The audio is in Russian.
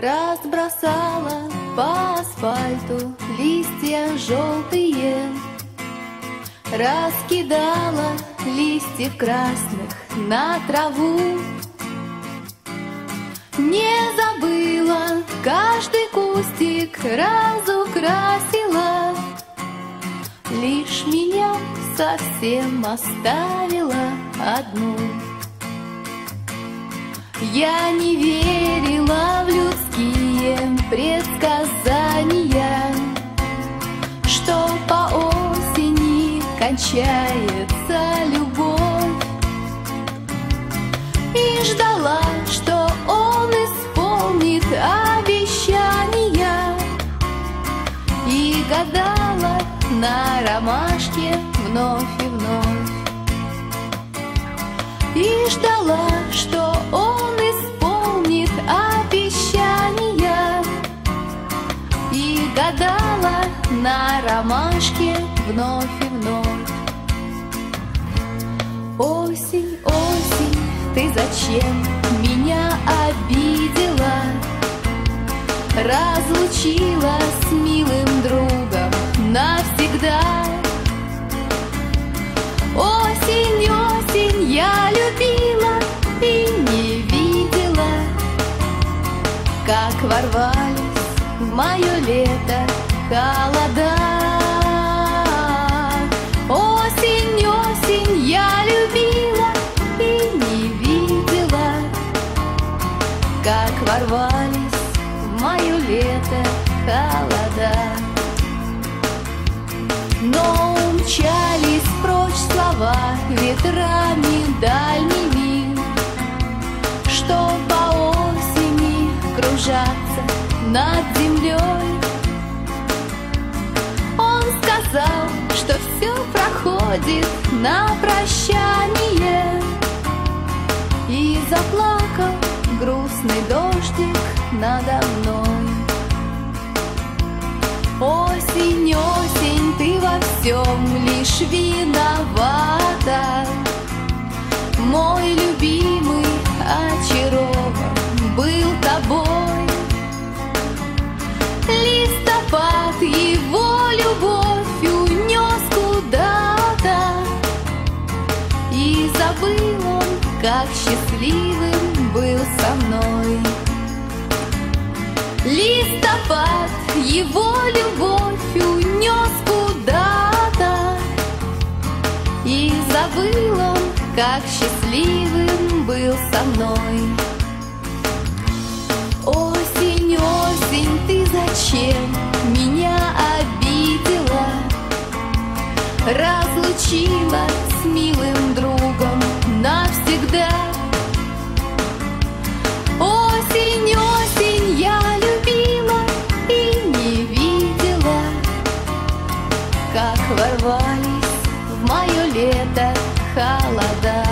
разбросала по асфальту листья желтые, раскидала листьев красных на траву. Не забыла, каждый кустик разукрасила, Лишь меня совсем оставила одну. Я не верила предсказания, Что по осени кончается любовь. И ждала, что он исполнит обещания, И гадала на ромашке вновь и вновь. И ждала, что на ромашке вновь и вновь. Осень, осень, ты зачем меня обидела? Разлучила с милым другом навсегда. Осень, осень, я любила и не видела Как ворвались в мое лето холода Осень, осень, я любила и не видела Как ворвались в мое лето холода но умчались прочь слова ветрами дальними, Что по осени кружатся над землей. Проходит на прощание, И заплакал грустный дождик надо мной. Осень, осень, ты во всем лишь виновата. Мой любимый очарован счастливым был со мной. Листопад его любовь унес куда-то, И забыл он, как счастливым был со мной. Осень, осень, ты зачем меня обидела? Разлучила с милым другом всегда. Осень, осень я любила и не видела, как ворвались в мое лето холода.